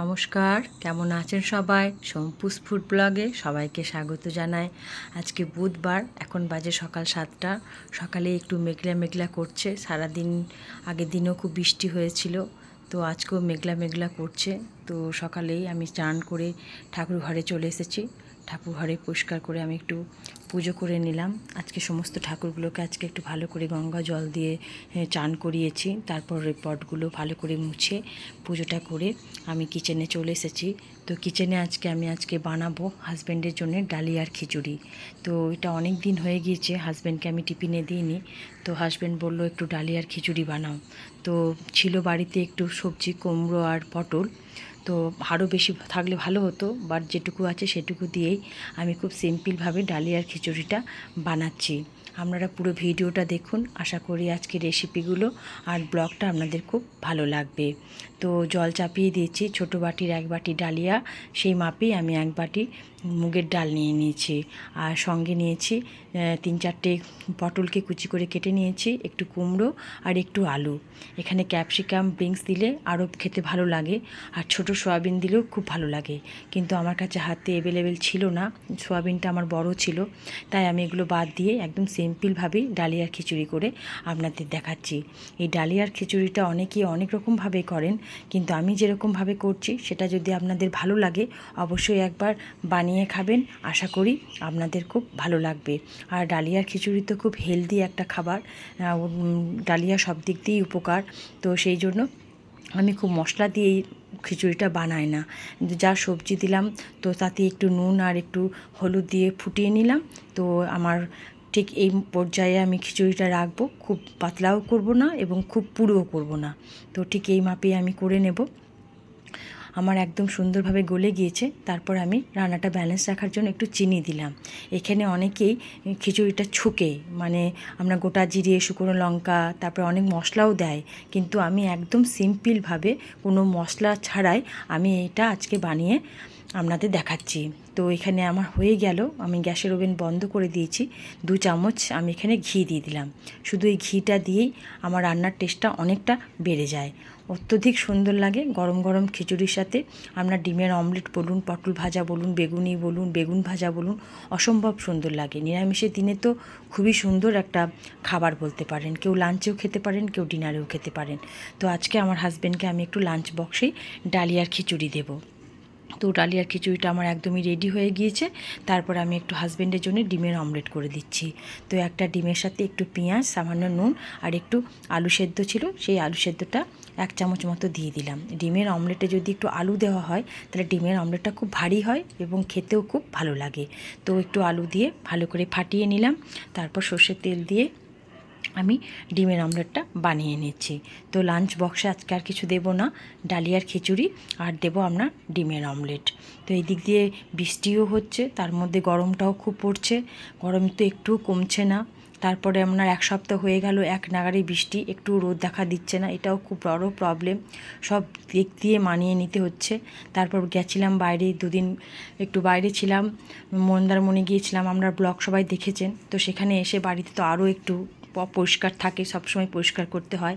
নমস্কার। কেমন আছেন সবাই? সোমপুস ফুড ব্লগে সবাইকে স্বাগত জানাই। আজকে বুধবার, এখন বাজে সকাল সাতটা। সকালে একটু মেঘলা মেঘলা করছে। সারাদিন, আগের দিনও খুব বৃষ্টি হয়েছিল। তো আজকেও মেঘলা মেঘলা করছে। তো সকালেই আমি চান করে ঠাকুর ঘরে চলে এসেছি। ঠাকুর ঘরে পরিষ্কার করে আমি একটু পুজো করে নিলাম। আজকে সমস্ত ঠাকুরগুলোকে আজকে একটু ভালো করে গঙ্গা জল দিয়ে চান করিয়েছি। তারপর ওই পটগুলো ভালো করে মুছে পুজোটা করে আমি কিচেনে চলে এসেছি। তো কিচেনে আজকে আমি আজকে বানাবো হাজব্যান্ডের জন্য ডালিয়ার খিচুড়ি। তো এটা অনেক দিন হয়ে গিয়েছে হাজব্যান্ডকে আমি টিফিনে দিইনি। তো হাজব্যান্ড বলল, একটু ডালিয়ার খিচুড়ি বানাও। তো ছিল বাড়িতে একটু সবজি, কুমড়ো আর পটল। তো আরও বেশি থাকলে ভালো হতো বাট যেটুকু আছে সেটুকু দিয়েই আমি খুব সিম্পলভাবে ডালিয়ার খিচুড়িটা বানাচ্ছি। আপনারা পুরো ভিডিওটা দেখুন, আশা করি আজকে রেসিপিগুলো আর ব্লগটা আপনাদের খুব ভালো লাগবে। তো জল চাপিয়ে দিয়েছি, ছোটো বাটির এক বাটি ডালিয়া, সেই মাপেই আমি এক বাটি মুগের ডাল নিয়ে নিয়েছি। আর সঙ্গে নিয়েছি তিন চারটে পটলকে কুচি করে কেটে নিয়েছি, একটু কুমড়ো আর একটু আলু। এখানে ক্যাপসিকাম, বিনস দিলে আরও খেতে ভালো লাগে আর ছোট সয়াবিন দিলেও খুব ভালো লাগে। কিন্তু আমার কাছে হাতে অ্যাভেলেবেল ছিল না, সয়াবিনটা আমার বড় ছিল। তাই আমি এগুলো বাদ দিয়ে একদম সিম্পলভাবেই ডালিয়ার খিচুড়ি করে আপনাদের দেখাচ্ছি। এই ডালিয়ার খিচুড়িটা অনেকেই অনেক রকমভাবে করেন, কিন্তু আমি যেরকমভাবে করছি, সেটা যদি আপনাদের ভালো লাগে, অবশ্যই একবার বানিয়ে খাবেন, আশা করি আপনাদের খুব ভালো লাগবে। আর ডালিয়ার খিচুড়ি তো খুব হেলদি একটা খাবার ডালিয়া সব দিক দিয়েই উপকার। তো সেই জন্য আমি খুব মশলা দিয়ে এই খিচুড়িটা বানাই না। যা সবজি দিলাম, তো তাতে একটু নুন আর একটু হলুদ দিয়ে ফুটিয়ে নিলাম। তো আমার ঠিক এই পর্যায়ে আমি খিচুড়িটা রাখব। খুব পাতলাও করব না এবং খুব পুরোও করব না। তো ঠিক এই মাপেই আমি করে নেব। আমার একদম সুন্দরভাবে গলে গিয়েছে। তারপর আমি রান্নাটা ব্যালেন্স রাখার জন্য একটু চিনি দিলাম। এখানে অনেকেই খিচুড়িটা ছুকে মানে আমরা গোটা জিরে, শুকনো লঙ্কা, তারপর অনেক মশলাও দেয়। কিন্তু আমি একদম সিম্পলভাবে কোনো মশলা ছাড়াই আমি এটা আজকে বানিয়ে আপনাদের দেখাচ্ছি। তো এখানে আমার হয়ে গেল, আমি গ্যাসের ওভেন বন্ধ করে দিয়েছি। দু চামচ আমি এখানে ঘি দিয়ে দিলাম। শুধু এই ঘিটা দিয়েই আমার রান্নার টেস্টটা অনেকটা বেড়ে যায়। অত্যধিক সুন্দর লাগে। গরম গরম খিচুড়ির সাথে আপনার ডিমের অমলেট বলুন, পটল ভাজা বলুন, বেগুনি বলুন, বেগুন ভাজা বলুন, অসম্ভব সুন্দর লাগে। নিরামিষের দিনে তো খুবই সুন্দর একটা খাবার বলতে পারেন। কেউ লাঞ্চেও খেতে পারেন, কেউ ডিনারেও খেতে পারেন। তো আজকে আমার হাজব্যান্ডকে আমি একটু লাঞ্চ বক্সেই ডালিয়ার খিচুড়ি দেবো। তো ডালিয়ার খিচুড়িটা আমার একদমই রেডি হয়ে গিয়েছে। তারপর আমি একটু হাজব্যান্ডের জন্য ডিমের অমলেট করে দিচ্ছি। তো একটা ডিমের সাথে একটু পেঁয়াজ, সামান্য নুন আর একটু আলু সেদ্ধ ছিল। সেই আলু সেদ্ধটা এক চামচ মতো দিয়ে দিলাম। ডিমের অমলেটে যদি একটু আলু দেওয়া হয়, তাহলে ডিমের অমলেটটা খুব ভারী হয় এবং খেতেও খুব ভালো লাগে। তো একটু আলু দিয়ে ভালো করে ফাটিয়ে নিলাম। তারপর সর্ষের তেল দিয়ে আমি ডিমের অমলেটটা বানিয়ে নিচ্ছি। তো লাঞ্চ বক্সে আজকে আর কিছু দেবো না, ডালিয়ার খিচুড়ি আর দেবো আমরা ডিমের অমলেট। তো এই দিক দিয়ে বৃষ্টিও হচ্ছে, তার মধ্যে গরমটাও খুব পড়ছে। গরম তো একটু কমছে না। তারপরে আপনার এক সপ্তাহ হয়ে গেল, এক নাগারে বৃষ্টি, একটু রোদ দেখা দিচ্ছে না, এটাও খুব বড় প্রবলেম সব দিক দিয়ে মানিয়ে নিতে হচ্ছে। তারপর গেছিলাম বাইরে, দুদিন একটু বাইরে ছিলাম, মন্দারমণি গিয়েছিলাম, আমরা ব্লগ সবাই দেখেছেন। তো সেখানে এসে বাড়িতে তো আরও একটু পরিষ্কার থাকে, সবসময় পরিষ্কার করতে হয়।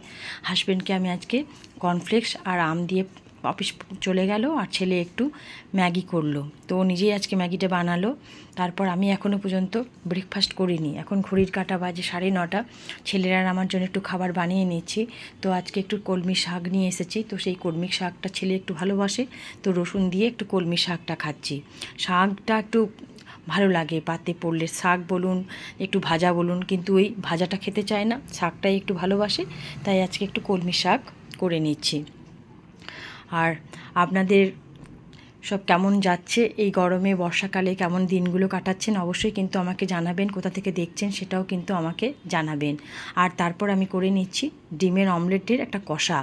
হাজব্যান্ডকে আমি আজকে কর্নফ্লেক্স আর আম দিয়ে অফিস চলে গেল আর ছেলে একটু ম্যাগি করল। তো ও নিজেই আজকে ম্যাগিটা বানালো। তারপর আমি এখনও পর্যন্ত ব্রেকফাস্ট করিনি। এখন ঘড়ির কাটা বাজে সাড়ে নটা। ছেলেরা আমার জন্য একটু খাবার বানিয়ে নিচ্ছি। তো আজকে একটু কলমি শাক নিয়ে এসেছি। তো সেই কলমি শাকটা ছেলে একটু ভালোবাসে। তো রসুন দিয়ে একটু কলমি শাকটা খাচ্ছি। শাকটা একটু ভালো লাগে। পাতে পড়লে শাক বলুন, একটু ভাজা বলুন। কিন্তু ওই ভাজাটা খেতে চায় না। শাকটাই একটু ভালোবাসে। তাই আজকে একটু কলমি শাক করে নিচ্ছি। আর আপনাদের সব কেমন যাচ্ছে, এই গরমে, বর্ষাকালে কেমন দিনগুলো কাটাচ্ছেন অবশ্যই কিন্তু আমাকে জানাবেন, কোথা থেকে দেখছেন সেটাও কিন্তু আমাকে জানাবেন। আর তারপর আমি করে নিচ্ছি ডিমের অমলেটের একটা কষা।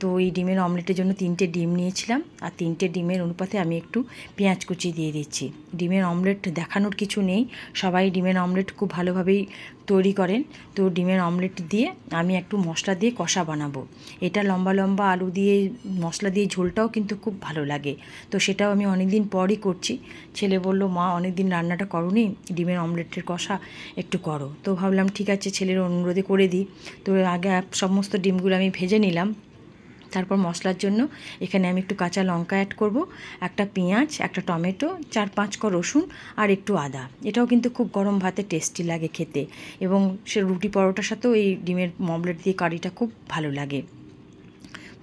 তো এই ডিমের অমলেটের জন্য তিনটে ডিম নিয়েছিলাম, আর তিনটে ডিমের অনুপাতে আমি একটু পেঁয়াজ কুচি দিয়ে দিচ্ছি। ডিমের অমলেট দেখানোর কিছু নেই, সবাই ডিমের অমলেট খুব ভালোভাবেই তৈরি করেন। তো ডিমের অমলেট দিয়ে আমি একটু মশলা দিয়ে কষা বানাবো। এটা লম্বা লম্বা আলু দিয়ে, মশলা দিয়ে ঝোলটাও কিন্তু খুব ভালো লাগে। তো সেটাও আমি অনেকদিন পরই করছি। ছেলে বলল, মা, অনেকদিন রান্নাটা করনি, ডিমের অমলেটের কষা একটু করো। তো ভাবলাম, ঠিক আছে, ছেলের অনুরোধে করে দিই। তো আগে সমস্ত ডিমগুলো আমি ভেজে নিলাম। তারপর মশলার জন্য এখানে আমি একটু কাঁচা লঙ্কা অ্যাড করব, একটা পেঁয়াজ, একটা টমেটো, চার পাঁচ ক রসুন আর একটু আদা। এটাও কিন্তু খুব গরম ভাতে টেস্টি লাগে খেতে এবং সে রুটি পরোটার সাথেও এই ডিমের মমলেট দিয়ে কারিটা খুব ভালো লাগে।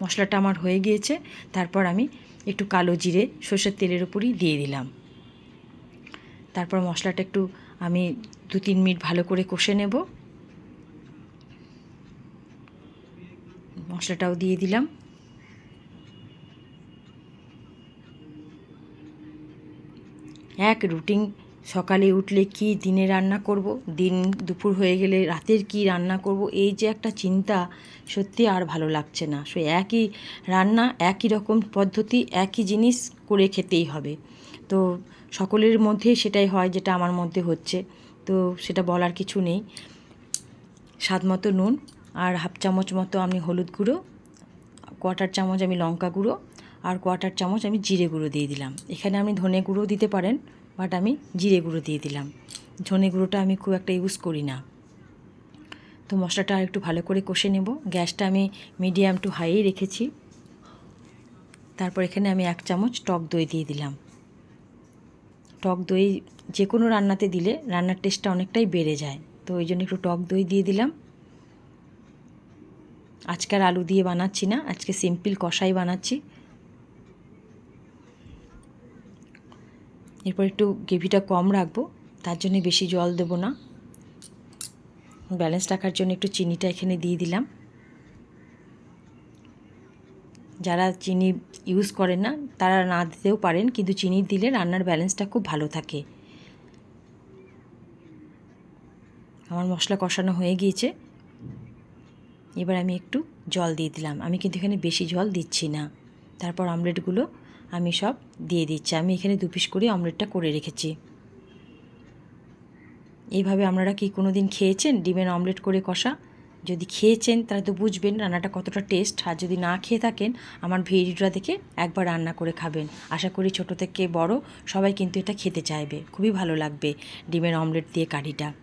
মশলাটা আমার হয়ে গিয়েছে, তারপর আমি একটু কালো জিরে, সর্ষের তেলের উপরই দিয়ে দিলাম। তারপর মশলাটা একটু আমি দু তিন মিনিট ভালো করে কষে নেব। মশলাটাও দিয়ে দিলাম। এক রুটিন, সকালে উঠলে কি দিনে রান্না করব? দিন দুপুর হয়ে গেলে রাতের কি রান্না করব? এই যে একটা চিন্তা, সত্যি আর ভালো লাগছে না। সে একই রান্না, একই রকম পদ্ধতি, একই জিনিস করে খেতেই হবে। তো সকলের মধ্যে সেটাই হয় যেটা আমার মধ্যে হচ্ছে। তো সেটা বলার কিছু নেই। স্বাদ মতো নুন আর হাফ চামচ মতো আমি হলুদ গুঁড়ো কোয়াটার চামচ আমি লঙ্কা গুঁড়ো আর কোয়াটার চামচ আমি জিরে গুঁড়ো দিয়ে দিলাম। এখানে আপনি ধনে গুঁড়ো দিতে পারেন বাট আমি জিরে গুঁড়ো দিয়ে দিলাম। ধনে গুঁড়োটা আমি খুব একটা ইউজ করি না। তো মশলাটা আর একটু ভালো করে কষে নেব। গ্যাসটা আমি মিডিয়াম টু হাইয়ে রেখেছি। তারপর এখানে আমি এক চামচ টক দই দিয়ে দিলাম। টক দই যে কোনো রান্নাতে দিলে রান্নার টেস্টটা অনেকটাই বেড়ে যায়। তো ওই জন্য একটু টক দই দিয়ে দিলাম। আজকে আর আলু দিয়ে বানাচ্ছি না, আজকে সিম্পল কষাই বানাচ্ছি। এরপর একটু গ্রেভিটা কম রাখব, তার জন্য বেশি জল দেব না। ব্যালেন্স রাখার জন্য একটু চিনিটা এখানে দিয়ে দিলাম। যারা চিনি ইউজ করেন না, তারা না দিতেও পারেন, কিন্তু চিনি দিলে রান্নার ব্যালেন্সটা খুব ভালো থাকে। আমার মশলা কষানো হয়ে গিয়েছে। এবার আমি একটু জল দিয়ে দিলাম। আমি কিন্তু এখানে বেশি জল দিচ্ছি না। তারপর অমলেটগুলো আমি সব দিয়ে দিচ্ছি। আমি এখানে দু পিস করে অমলেটটা করে রেখেছি। এইভাবে আপনারা কি কোনো দিন খেয়েছেন? ডিমের অমলেট করে কষা? যদি খেয়েছেন, তাহলে তো বুঝবেন রান্নাটা কতটা টেস্ট। আর যদি না খেয়ে থাকেন, আমার ভিডিওটা দেখে একবার রান্না করে খাবেন। আশা করি ছোট থেকে বড় সবাই কিন্তু এটা খেতে চাইবে। খুবই ভালো লাগবে ডিমের অমলেট দিয়ে কারিটা।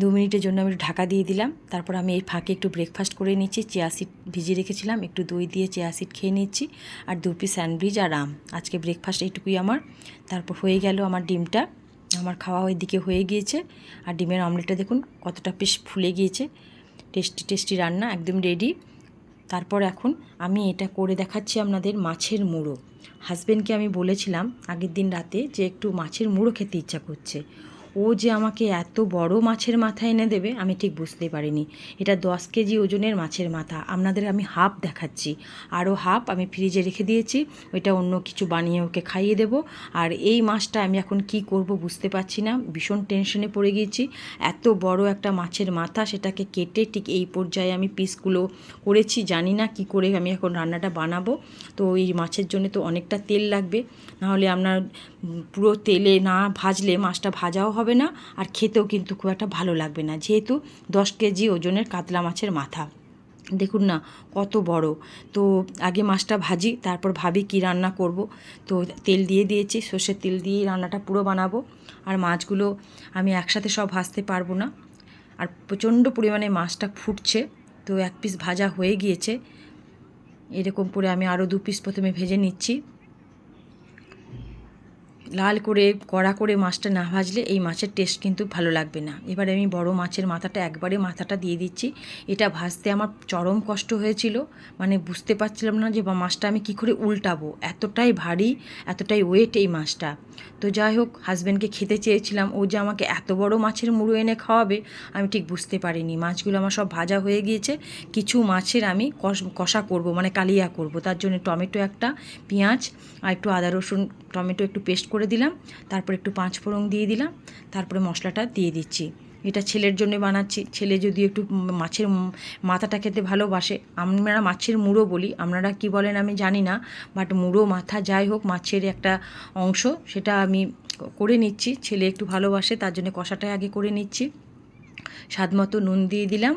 দু মিনিটের জন্য আমি ঢাকা দিয়ে দিলাম। তারপর আমি এই ফাঁকে একটু ব্রেকফাস্ট করে নিচ্ছি। চেয়া সিড ভিজিয়ে রেখেছিলাম। একটু দই দিয়ে চেয়া সিড খেয়ে নিচ্ছি। আর দু পিস স্যান্ডউইচ আর আম। আজকে ব্রেকফাস্ট এইটুকুই আমার। তারপর হয়ে গেল আমার ডিমটা। আমার খাওয়া ওই দিকে হয়ে গিয়েছে। আর ডিমের অমলেটটা দেখুন কতটা পিস ফুলে গিয়েছে। টেস্টি টেস্টি রান্না, একদম রেডি তারপর এখন আমি এটা করে দেখাচ্ছি আপনাদের মাছের মুড়ো। হাজব্যান্ডকে আমি বলেছিলাম আগের দিন রাতে যে একটু মাছের মুড়ো খেতে ইচ্ছা করছে। ও যে আমাকে এত বড় মাছের মাথা এনে দেবে, আমি ঠিক বুঝতে পারিনি। এটা দশ কেজি ওজনের মাছের মাথা। আপনাদের আমি হাফ দেখাচ্ছি। আরও হাফ আমি ফ্রিজে রেখে দিয়েছি। ওইটা অন্য কিছু বানিয়ে ওকে খাইয়ে দেব। আর এই মাছটা আমি এখন কি করব বুঝতে পারছি না। ভীষণ টেনশনে পড়ে গিয়েছি। এত বড় একটা মাছের মাথা, সেটাকে কেটে ঠিক এই পর্যায়ে আমি পিসগুলো করেছি। জানি না কি করে আমি এখন রান্নাটা বানাবো। তো এই মাছের জন্য তো অনেকটা তেল লাগবে। নাহলে আপনার পুরো তেলে না ভাজলে মাছটা ভাজাও হবে না, আর খেতেও কিন্তু খুব একটা ভালো লাগবে না, যেহেতু দশ কেজি ওজনের কাতলা মাছের মাথা। দেখুন না, কত বড়। তো আগে মাছটা ভাজি, তারপর ভাবি কি রান্না করব। তো তেল দিয়ে দিয়েছি, সর্ষের তেল দিয়ে রান্নাটা পুরো বানাবো, আর মাছগুলো আমি একসাথে সব ভাজতে পারব না। আর প্রচণ্ড পরিমাণে মাছটা ফুটছে, তো এক পিস ভাজা হয়ে গিয়েছে। এরকম করে আমি আরও দু পিস প্রথমে ভেজে নিচ্ছি। লাল করে, কড়া করে মাছটা না ভাজলে এই মাছের টেস্ট কিন্তু ভালো লাগবে না। এবারে আমি বড় মাছের মাথাটা একবারে মাথাটা দিয়ে দিচ্ছি। এটা ভাজতে আমার চরম কষ্ট হয়েছিল। মানে বুঝতে পারছিলাম না যে মাছটা আমি কী করে উল্টাবো। এতটাই ভারী, এতটাই ওয়েট এই মাছটা। তো যাই হোক হাজব্যান্ডকে খেতে চেয়েছিলাম। ও যে আমাকে এত বড় মাছের মুড়ো এনে খাওয়াবে, আমি ঠিক বুঝতে পারিনি। মাছগুলো আমার সব ভাজা হয়ে গিয়েছে। কিছু মাছের আমি কষা করব মানে কালিয়া করব। তার জন্য টমেটো একটা, পেঁয়াজ আর একটু আদা, রসুন, টমেটো একটু পেস্ট করে দিলাম, তারপর একটু পাঁচ ফোড়ন দিয়ে দিলাম, তারপরে মশলাটা দিয়ে দিচ্ছি। এটা ছেলের জন্য বানাচ্ছি। ছেলে যদি একটু মাছের মাথাটা খেতে ভালোবাসে, আমরা মাছের মুড়ো বলি, আপনারা কি বলেন আমি জানি না বাট মুড়ো মাথা যাই হোক, মাছের একটা অংশ, সেটা আমি করে নিচ্ছি। ছেলে একটু ভালোবাসে, তার জন্য কষাটাই আগে করে নিচ্ছি। স্বাদ মতো নুন দিয়ে দিলাম,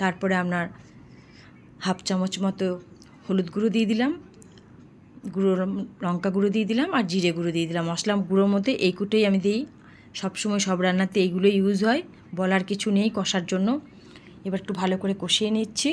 তারপরে আপনার হাফ চামচ মতো হলুদ গুঁড়ো দিয়ে দিলাম। গুঁড়ো লঙ্কা গুঁড়ো দিয়ে দিলাম আর জিরে গুঁড়ো দিয়ে দিলাম। মশলা গুঁড়োর মধ্যে এই কুটোই আমি দিই। সবসময় সব রান্নাতে এইগুলো ইউজ হয়। বলার কিছু নেই কষার জন্য। এবার একটু ভালো করে কষিয়ে নিচ্ছি।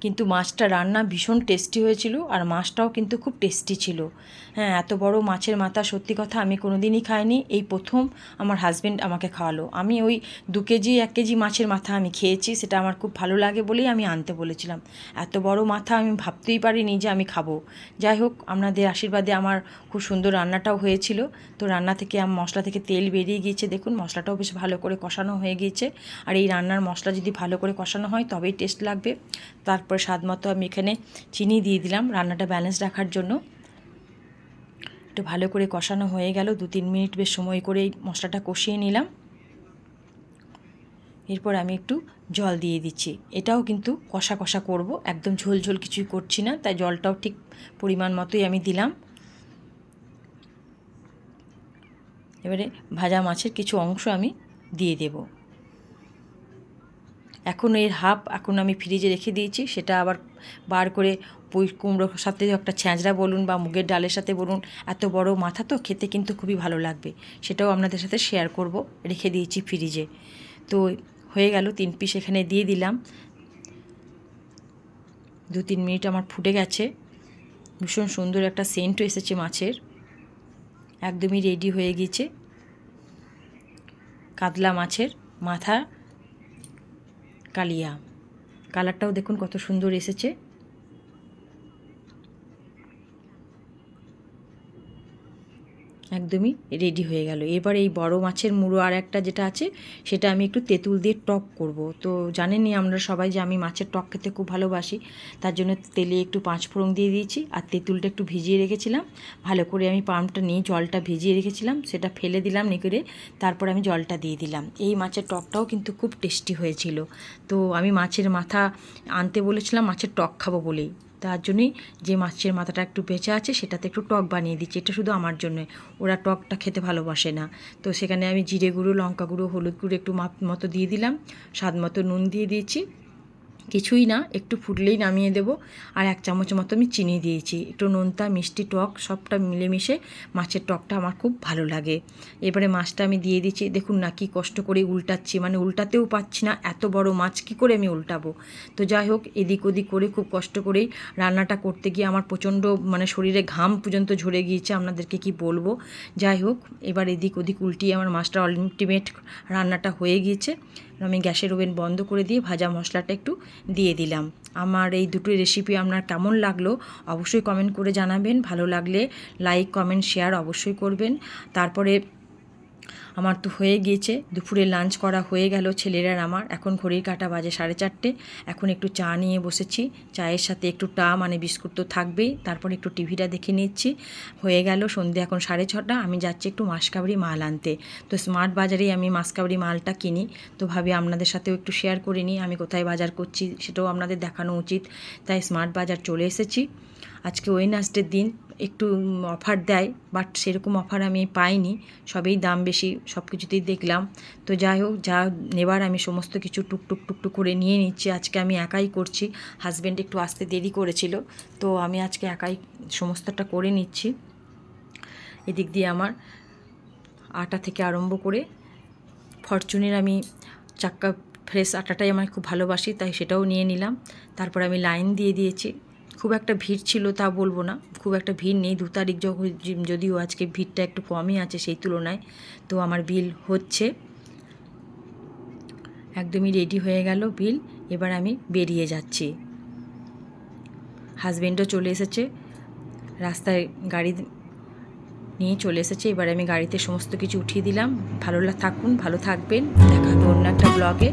কিন্তু মাছটা রান্না ভীষণ টেস্টি হয়েছিল আর মাছটাও কিন্তু খুব টেস্টি ছিল। হ্যাঁ এত বড় মাছের মাথা, সত্যি কথা আমি কোনো দিনই খাইনি। এই প্রথম আমার হাজব্যান্ড আমাকে খাওয়ালো। আমি ওই দু কেজি, এক কেজি মাছের মাথা আমি খেয়েছি, সেটা আমার খুব ভালো লাগে বলেই আমি আনতে বলেছিলাম। এত বড় মাথা আমি ভাবতেই পারিনি যে আমি খাব। যাই হোক, আপনাদের আশীর্বাদে আমার খুব সুন্দর রান্নাটাও হয়েছিল। তো রান্না থেকে মশলা থেকে তেল বেরিয়ে গিয়েছে। দেখুন, মশলাটাও বেশ ভালো করে কষানো হয়ে গিয়েছে। আর এই রান্নার মশলা যদি ভালো করে কষানো হয়, তবেই টেস্ট লাগবে। তারপরে স্বাদ মতো আমি এখানে চিনি দিয়ে দিলাম রান্নাটা ব্যালেন্স রাখার জন্য। একটু ভালো করে কষানো হয়ে গেল দু তিন মিনিট বেশ সময় করে এই মশলাটা কষিয়ে নিলাম। এরপর আমি একটু জল দিয়ে দিচ্ছি। এটাও কিন্তু কষা কষা করব, একদম ঝোল ঝোল কিছুই করছি না, তাই জলটাও ঠিক পরিমাণ মতোই আমি দিলাম। এবারে ভাজা মাছের কিছু অংশ আমি দিয়ে দেব। এখন এর হাফ এখন আমি ফ্রিজে রেখে দিয়েছি। সেটা আবার বার করে পুঁই কুমড়োর সাথে একটা ছ্যাঁচড়া বলুন বা মুগের ডালের সাথে বলুন, এত বড় মাথা তো খেতে কিন্তু খুবই ভালো লাগবে। সেটাও আপনাদের সাথে শেয়ার করব। রেখে দিয়েছি ফ্রিজে তো হয়ে গেল, তিন পিস এখানে দিয়ে দিলাম। দু তিন মিনিট আমার ফুটে গেছে। ভীষণ সুন্দর একটা সেন্টও এসেছে মাছের। একদমই রেডি হয়ে গিয়েছে। কাতলা মাছের মাথা কালিয়া। কালারটাও দেখুন কত সুন্দর এসেছে। একদমই রেডি হয়ে গেল। এবার এই বড় মাছের মুড়ো আর একটা যেটা আছে, সেটা আমি একটু তেঁতুল দিয়ে টক করব। তো জানেনই আমরা সবাই যে আমি মাছের টক খেতে খুব ভালোবাসি, তার জন্য তেলে একটু পাঁচ ফোড়ন দিয়ে দিয়েছি আর তেঁতুলটা একটু ভিজিয়ে রেখেছিলাম। ভালো করে আমি পাম্পটা নিয়ে জলটা ভিজিয়ে রেখেছিলাম, সেটা ফেলে দিলাম নিকরে তারপর আমি জলটা দিয়ে দিলাম। এই মাছের টকটাও কিন্তু খুব টেস্টি হয়েছিল। তো আমি মাছের মাথা আনতে বলেছিলাম, মাছের টক খাব বলেই। তার জন্যই যে মাছের মাথাটা একটু বেঁচে আছে, সেটাতে একটু টক বানিয়ে দিচ্ছি। এটা শুধু আমার জন্য। ওরা টকটা খেতে ভালোবাসে না। তো সেখানে আমি জিরে গুঁড়ো, লঙ্কা গুঁড়ো, হলুদ গুঁড়ো একটু মাপ মতো দিয়ে দিলাম। স্বাদ মতো নুন দিয়ে দিয়েছি। কিছুই না, একটু ফুটলেই নামিয়ে দেব। আর এক চামচ মতো আমি চিনি দিয়েছি। একটু নোনতা, মিষ্টি টক, সবটা মিলেমিশে মাছের টকটা আমার খুব ভালো লাগে। এবারে মাছটা আমি দিয়ে দিচ্ছি। দেখুন না কি কষ্ট করে উল্টাচ্ছি। মানে উল্টাতেও পাচ্ছি না, এত বড় মাছ, কি করে আমি উল্টাবো? তো যাই হোক, এদিক ওদিক করে খুব কষ্ট করেই রান্নাটা করতে গিয়ে আমার প্রচণ্ড মানে শরীরে ঘাম পর্যন্ত ঝরে গিয়েছে, আপনাদেরকে কি বলব? যাই হোক, এবার এদিক ওদিক উল্টিয়ে আমার মাছটা আলটিমেট রান্নাটা হয়ে গিয়েছে। আমি গ্যাসের ওভেন বন্ধ করে দিয়ে ভাজা মশলাটা একটু দিয়ে দিলাম। আমার এই দুটো রেসিপি আপনার কেমন লাগল অবশ্যই কমেন্ট করে জানাবেন। ভালো লাগলে লাইক কমেন্ট শেয়ার অবশ্যই করবেন। তারপরে আমার তো হয়ে গিয়েছে দুপুরে লাঞ্চ করা হয়ে গেল ছেলেরা আমার। এখন ঘড়ির কাটা বাজে সাড়ে চারটে। এখন একটু চা নিয়ে বসেছি। চায়ের সাথে একটু টা মানে বিস্কুট তো থাকবেই। তারপর একটু টিভিটা দেখে নিচ্ছি। হয়ে গেল সন্ধে এখন সাড়ে ছটা। আমি যাচ্ছি একটু মাসকাবরি মাল আনতে। তো স্মার্ট বাজারেই আমি মাসকাবরি মালটা কিনি। তো ভাবি আপনাদের সাথেও একটু শেয়ার করে নিই। আমি কোথায় বাজার করছি সেটাও আপনাদের দেখানো উচিত। তাই স্মার্ট বাজার চলে এসেছি। আজকে ওয়েনাসডের দিন একটু অফার দেয় বাট সেরকম অফার আমি পাইনি। সবেই দাম বেশি সব কিছুতেই দেখলাম। তো যাই হোক, যা নেবার আমি সমস্ত কিছু টুকটুক টুকটুক করে নিয়ে নিচ্ছি। আজকে আমি একাই করছি। হাজব্যান্ড একটু আসতে দেরি করেছিল, তো আমি আজকে একাই সমস্তটা করে নিচ্ছি। এদিক দিয়ে আমার আটা থেকে আরম্ভ করে ফরচুনের আমি চাক্কা ফ্রেশ আটাটাই আমার খুব ভালোবাসি, তাই সেটাও নিয়ে নিলাম। তারপর আমি লাইন দিয়ে দিয়েছি। খুব একটা ভিড় ছিল তা বলব না। খুব একটা ভিড় নেই, দু তারিখ যখন যদিও আজকে ভিড়টা একটু কমই আছে সেই তুলনায়, তো আমার বিল হচ্ছে। একদমই রেডি হয়ে গেল বিল, এবার আমি বেরিয়ে যাচ্ছি। হাজব্যান্ডও চলে এসেছে, রাস্তায় গাড়ি নিয়ে চলে এসেছে, এবার আমি গাড়িতে সমস্ত কিছু উঠিয়ে দিলাম। ভালো থাকুন, ভালো থাকবেন। দেখা হবে অন্য একটা ব্লগে